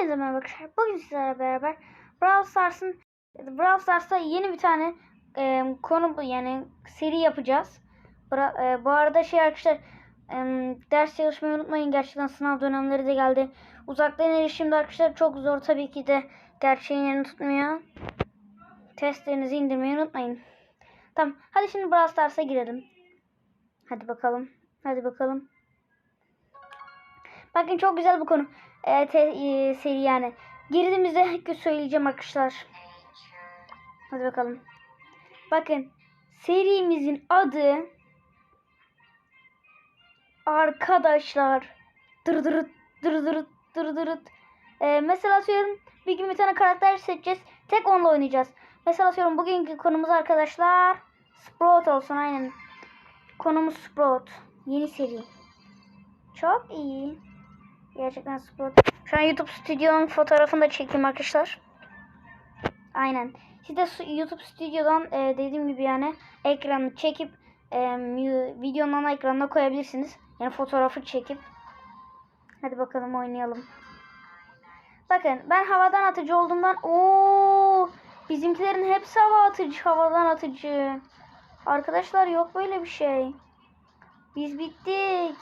Hepinize merhaba arkadaşlar. Bugün sizlerle beraber Brawl Stars'ın Brawl Stars'ta yeni bir tane e, konu yani seri yapacağız. Bra, e, bu arada şey arkadaşlar e, ders çalışmayı unutmayın. Gerçekten sınav dönemleri de geldi. Uzaktan erişimde arkadaşlar çok zor tabii ki de gerçeğin yerini tutmuyor. Testlerinizi indirmeyi unutmayın. Tamam. Hadi şimdi Brawl Stars'a girelim. Hadi bakalım. Hadi bakalım. Bakın çok güzel bu konu. Ee, te, e, seri yani. Girdiğimizde söyleyeceğim arkadaşlar. Hadi bakalım. Bakın serimizin adı arkadaşlar. Dır dırıt dır dırıt dır dırıt. Ee, mesela atıyorum bir gün bir tane karakter seçeceğiz. Tek onunla oynayacağız. Mesela atıyorum bugünkü konumuz arkadaşlar Sprout olsun aynen. Konumuz Sprout. Yeni seri. Çok iyi. Gerçekten Sprout. Şu an YouTube stüdyonun fotoğrafını da çekeyim arkadaşlar. Aynen. Siz de YouTube stüdyodan e, dediğim gibi yani ekranı çekip e, videonun ana ekranına koyabilirsiniz. Yani fotoğrafı çekip. Hadi bakalım oynayalım. Bakın ben havadan atıcı olduğumdan o bizimkilerin hepsi hava atıcı, havadan atıcı. Arkadaşlar yok böyle bir şey. Biz bittik.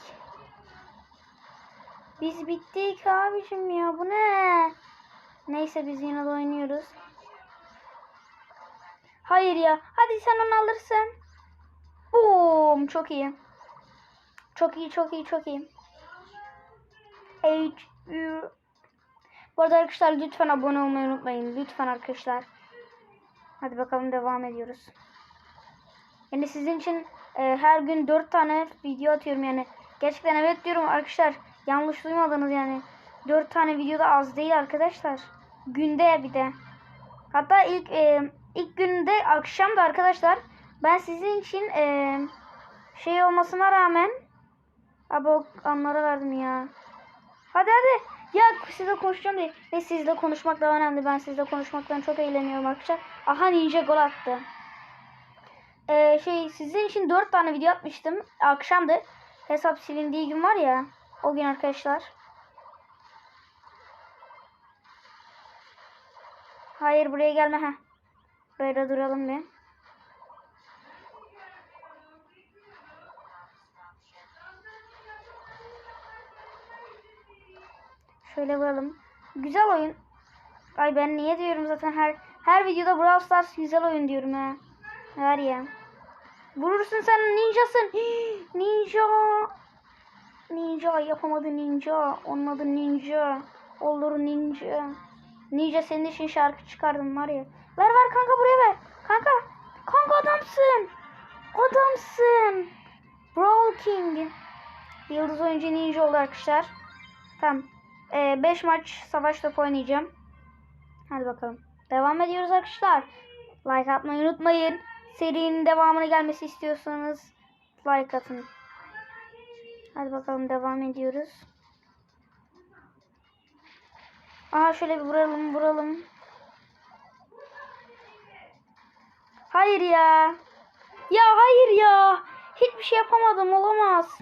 Biz bittik abicim ya bu ne? Neyse biz yine de oynuyoruz. Hayır ya. Hadi sen onu alırsın. Boom. Çok iyi. Çok iyi çok iyi çok iyi. H Bu arada arkadaşlar lütfen abone olmayı unutmayın. Lütfen arkadaşlar. Hadi bakalım devam ediyoruz. Yani sizin için e, her gün 4 tane video atıyorum yani. Gerçekten evet diyorum arkadaşlar. Yanlış duymadınız yani. 4 tane video da az değil arkadaşlar. Günde bir de. Hatta ilk e, ilk günde akşam da arkadaşlar ben sizin için e, şey olmasına rağmen abi o anlara verdim ya. Hadi hadi. Ya sizle konuşacağım diye. Ve sizle konuşmak da önemli. Ben sizle konuşmaktan çok eğleniyorum arkadaşlar. Aha ninja gol attı. Ee, şey sizin için 4 tane video atmıştım. Akşamdı. Hesap silindiği gün var ya. O gün arkadaşlar. Hayır buraya gelme ha. Böyle duralım bir. Şöyle vuralım. Güzel oyun. Ay ben niye diyorum zaten her her videoda Brawl Stars güzel oyun diyorum ha. Var ya. Vurursun sen ninjasın. Ninja. Ninja yapamadı ninja. Onun adı ninja. Olur ninja. Ninja senin için şarkı çıkardım var ya. Ver ver kanka buraya ver. Kanka. Kanka adamsın. Adamsın. Brawl King. Yıldız oyuncu ninja oldu arkadaşlar. Tamam. 5 maç savaş topu oynayacağım. Hadi bakalım. Devam ediyoruz arkadaşlar. Like atmayı unutmayın. Serinin devamını gelmesi istiyorsanız like atın. Hadi bakalım devam ediyoruz. Aha şöyle bir vuralım vuralım. Hayır ya. Ya hayır ya. Hiçbir şey yapamadım olamaz.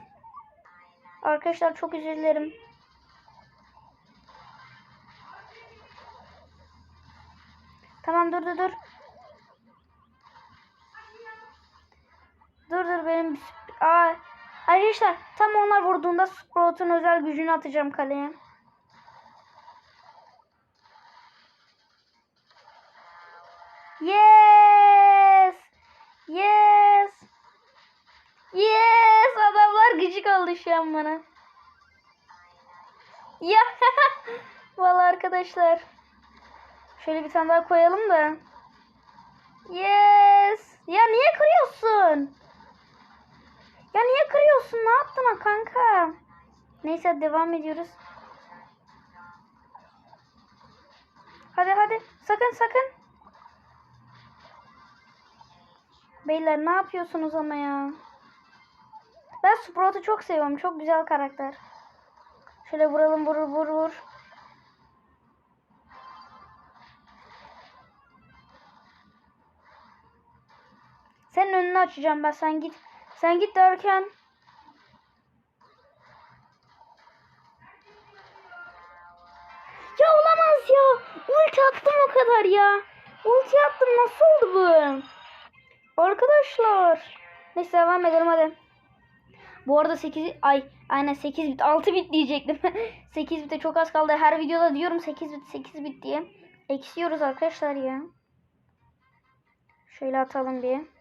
Arkadaşlar çok özür. Tamam dur dur dur. Dur dur benim Aa, arkadaşlar tam onlar vurduğunda Sprout'un özel gücünü atacağım kaleye. Yes! Yes! Yes! Adamlar gıcık oldu şu an bana. Ya! Vallahi arkadaşlar. Şöyle bir tane daha koyalım da. Yes. Ya niye kırıyorsun? Ya niye kırıyorsun? Ne yaptın ha kanka? Neyse devam ediyoruz. Hadi hadi. Sakın sakın. Beyler ne yapıyorsunuz ama ya? Ben Sprout'u çok seviyorum. Çok güzel karakter. Şöyle vuralım vur vur vur. Senin önünü açacağım ben. Sen git. Sen git derken. Ya ulan Ulti attım o kadar ya. Ulti attım nasıl oldu bu? Arkadaşlar. Neyse devam edelim hadi. Bu arada 8 ay aynen 8 bit 6 bit diyecektim. 8 bite çok az kaldı. Her videoda diyorum 8 bit 8 bit diye. Eksiyoruz arkadaşlar ya. Şöyle atalım bir.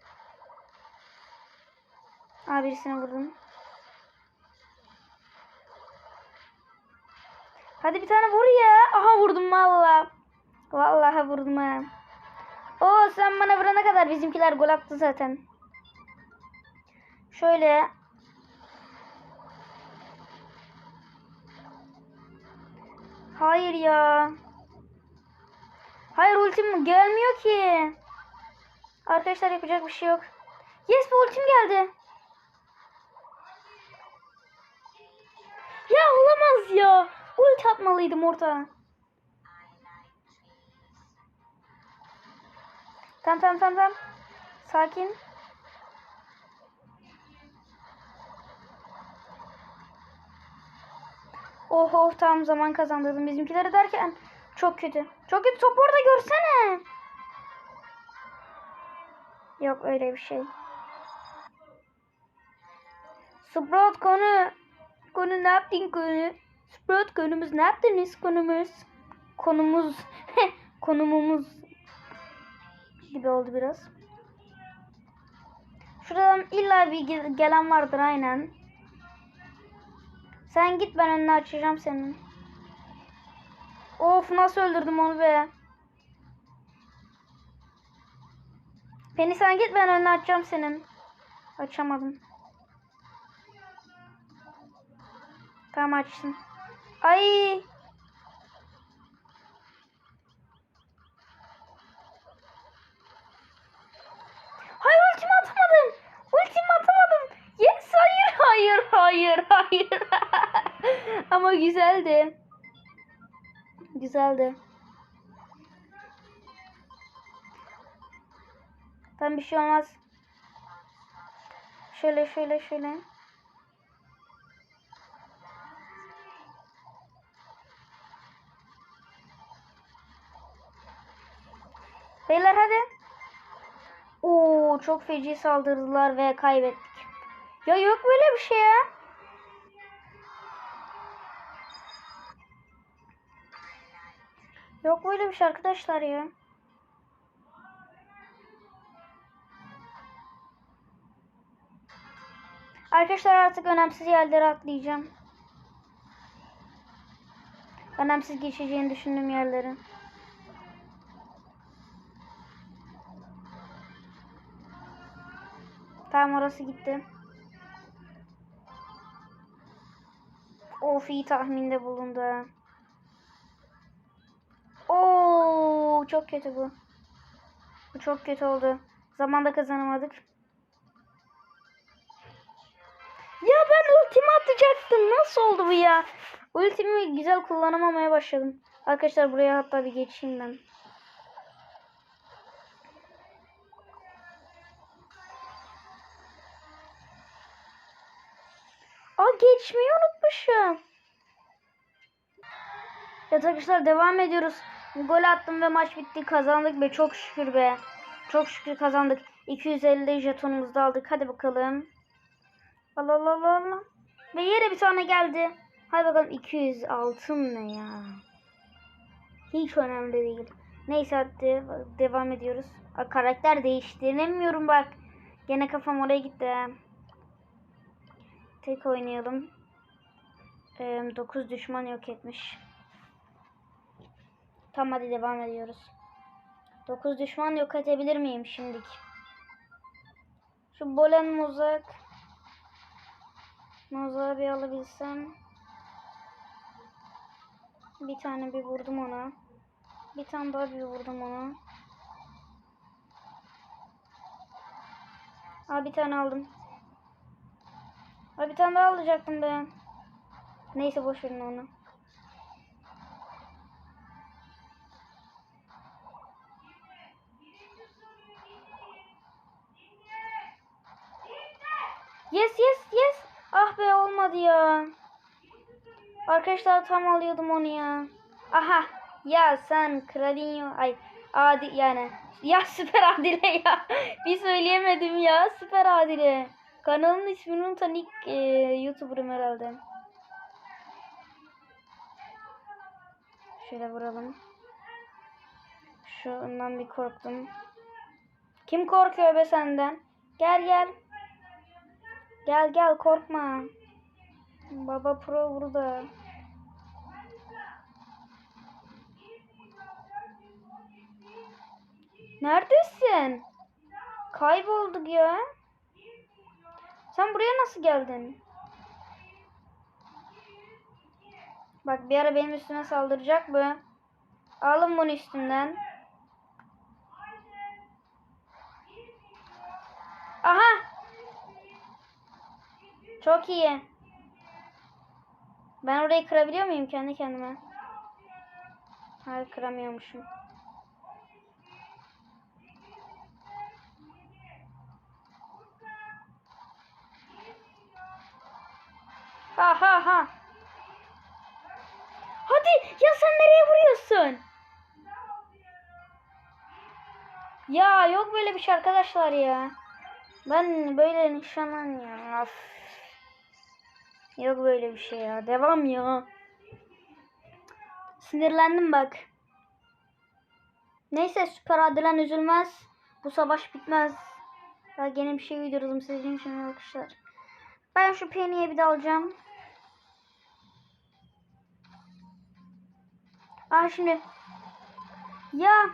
Aa birisine vurdum. Hadi bir tane vur ya. Aha vurdum valla. Vallahi vurdum ha. Oo sen bana vurana kadar bizimkiler gol attı zaten. Şöyle. Hayır ya. Hayır ultim gelmiyor ki. Arkadaşlar yapacak bir şey yok. Yes bu ultim geldi. Ya olamaz ya. Ulti atmalıydım orta. Tamam tamam tamam tamam. Sakin. Oh oh tam zaman kazandırdım bizimkileri derken çok kötü. Çok kötü top orada görsene. Yok öyle bir şey. Sprout konu. Konu ne yaptın konu? Sprout konumuz ne yaptınız konumuz? Konumuz. Konumumuz gibi oldu biraz. Şuradan illa bir ge- gelen vardır aynen. Sen git ben önünü açacağım senin. Of nasıl öldürdüm onu be. Beni sen git ben önünü açacağım senin. Açamadım. Tamam açtım. Ay. Hayır ultimi atamadım. Ultimi atamadım. Yes hayır hayır hayır hayır. Ama güzeldi. Güzeldi. Tam bir şey olmaz. Şöyle şöyle şöyle. Beyler hadi. Oo çok feci saldırdılar ve kaybettik. Ya yok böyle bir şey ya. Yok böyle bir şey arkadaşlar ya. Arkadaşlar artık önemsiz yerlere atlayacağım. Önemsiz geçeceğini düşündüğüm yerlere. Tamam orası gitti. Of iyi tahminde bulundu. Oo çok kötü bu. Bu çok kötü oldu. Zamanda kazanamadık. Ya ben ultimi atacaktım. Nasıl oldu bu ya? Ultimi güzel kullanamamaya başladım. Arkadaşlar buraya hatta bir geçeyim ben. Geçmeyi unutmuşum. Evet arkadaşlar devam ediyoruz. Gol attım ve maç bitti. Kazandık be çok şükür be. Çok şükür kazandık. 250 jetonumuzu da aldık. Hadi bakalım. Allah Allah Allah Allah. Ve yere bir tane geldi. Hadi bakalım 200 altın ne ya. Hiç önemli değil. Neyse hadi devam ediyoruz. Karakter değiştiremiyorum bak. Gene kafam oraya gitti. Tek oynayalım. 9 düşman yok etmiş. Tamam hadi devam ediyoruz. 9 düşman yok edebilir miyim şimdilik? Şu bolen mozak. Mozağı bir alabilsem. Bir tane bir vurdum ona. Bir tane daha bir vurdum ona. Aa bir tane aldım. Aa bir tane daha alacaktım ben. Neyse boş verin onu. Yes yes yes. Ah be olmadı ya. Arkadaşlar tam alıyordum onu ya. Aha Ya sen Kralinho ay Adi yani ya Süper Adile ya bir söyleyemedim ya Süper Adile kanalın ismini unutan ilk e, YouTuber'ım herhalde. Şöyle vuralım. Şundan bir korktum. Kim korkuyor be senden? Gel gel. Gel gel korkma. Baba pro burada. Neredesin? Kaybolduk ya. Sen buraya nasıl geldin? Bak bir ara benim üstüme saldıracak bu. Alın bunu üstümden. Aha. Çok iyi. Ben orayı kırabiliyor muyum kendi kendime? Hayır kıramıyormuşum. Ha ha ha. Hadi ya sen nereye vuruyorsun? Ya yok böyle bir şey arkadaşlar ya. Ben böyle nişanlan ya. Of. Yok böyle bir şey ya. Devam ya. Sinirlendim bak. Neyse süper adilen üzülmez. Bu savaş bitmez. Daha gene bir şey uydurdum sizin için arkadaşlar. Ben şu peniye bir de Ah şimdi. Ya.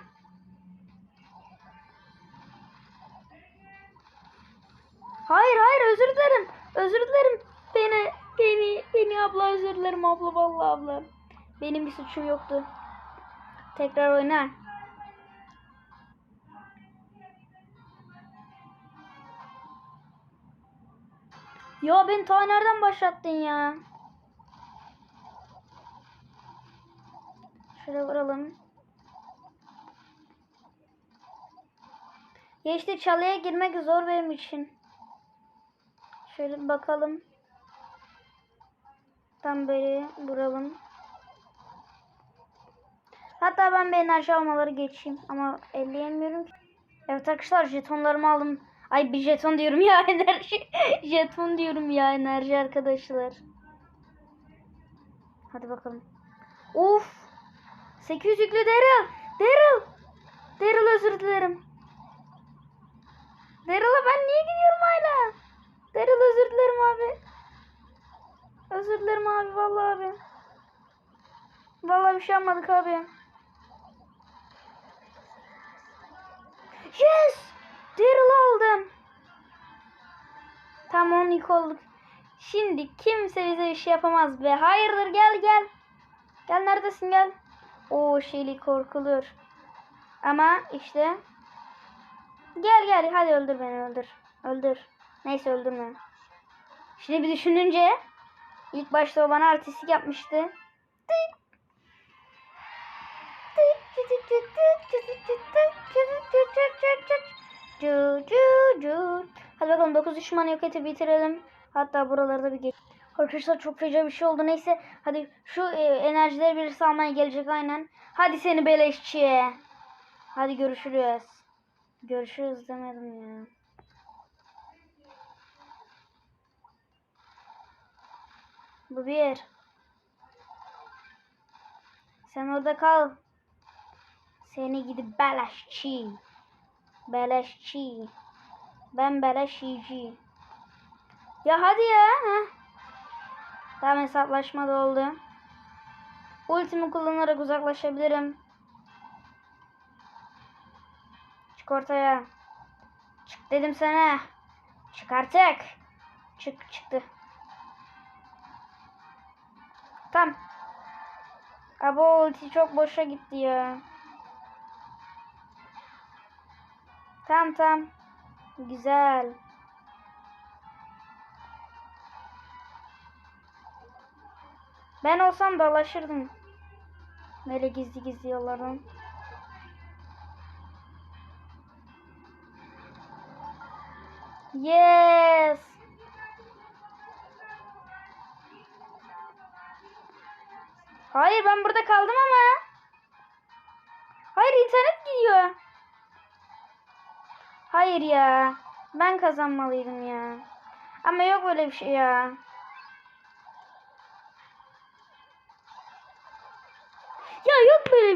Hayır hayır özür dilerim. Özür dilerim. Beni beni beni abla özür dilerim abla vallahi abla. Benim bir suçum yoktu. Tekrar oyna. Ya beni ta nereden başlattın ya? Şöyle vuralım. Ya işte çalıya girmek zor benim için. Şöyle bakalım. Tam böyle vuralım. Hatta ben bir enerji almaları geçeyim. Ama elleyemiyorum ki. Evet arkadaşlar jetonlarımı aldım. Ay bir jeton diyorum ya enerji. jeton diyorum ya enerji arkadaşlar. Hadi bakalım. Of. 800 yüklü Daryl. Daryl. Daryl özür dilerim. Daryl'a ben niye gidiyorum hala? Daryl özür dilerim abi. Özür dilerim abi vallahi abi. Vallahi bir şey yapmadık abi. Yes! Daryl aldım. Tamam ilk olduk. Şimdi kimse bize bir şey yapamaz be. Hayırdır gel gel. Gel neredesin gel. O şeyli korkulur. Ama işte. Gel gel hadi öldür beni öldür. Öldür. Neyse öldürme. Şimdi bir düşününce ilk başta o bana artistik yapmıştı. Hadi bakalım 9 düşmanı yok edip bitirelim. Hatta buralarda bir geç. Arkadaşlar çok feci bir şey oldu. Neyse hadi şu e, enerjileri birisi almaya gelecek aynen. Hadi seni beleşçi. Hadi görüşürüz. Görüşürüz demedim ya. Bu bir. Sen orada kal. Seni gidip beleşçi. Beleşçi. Ben beleşçici. Ya hadi ya. Heh. Tamam hesaplaşma da oldu. Ultimi kullanarak uzaklaşabilirim. Çık ortaya. Çık dedim sana. Çık artık. Çık çıktı. Tam. Abo ulti çok boşa gitti ya. Tam tam. Güzel. Ben olsam dalaşırdım. Böyle gizli gizli yollardan. Yes. Hayır ben burada kaldım ama. Hayır internet gidiyor. Hayır ya. Ben kazanmalıydım ya. Ama yok böyle bir şey ya.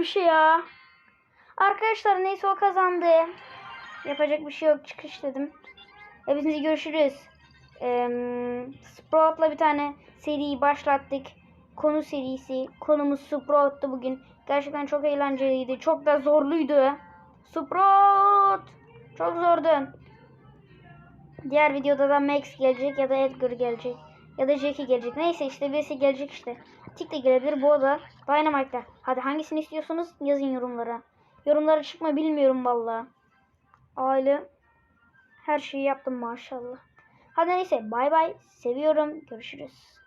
Şey ya. Arkadaşlar neyse o kazandı. Yapacak bir şey yok. Çıkış dedim. Hepinize görüşürüz. Ee, Sprout'la bir tane seri başlattık. Konu serisi. Konumuz Sprout'tu bugün. Gerçekten çok eğlenceliydi. Çok da zorluydu. Sprout! Çok zordu. Diğer videoda da Max gelecek ya da Edgar gelecek. Ya da Jackie gelecek. Neyse işte birisi gelecek işte. Tik de gelebilir. Bu da Dynamite'da. Hadi hangisini istiyorsunuz yazın yorumlara. Yorumlara çıkma bilmiyorum valla. Aile her şeyi yaptım maşallah. Hadi neyse bay bay. Seviyorum. Görüşürüz.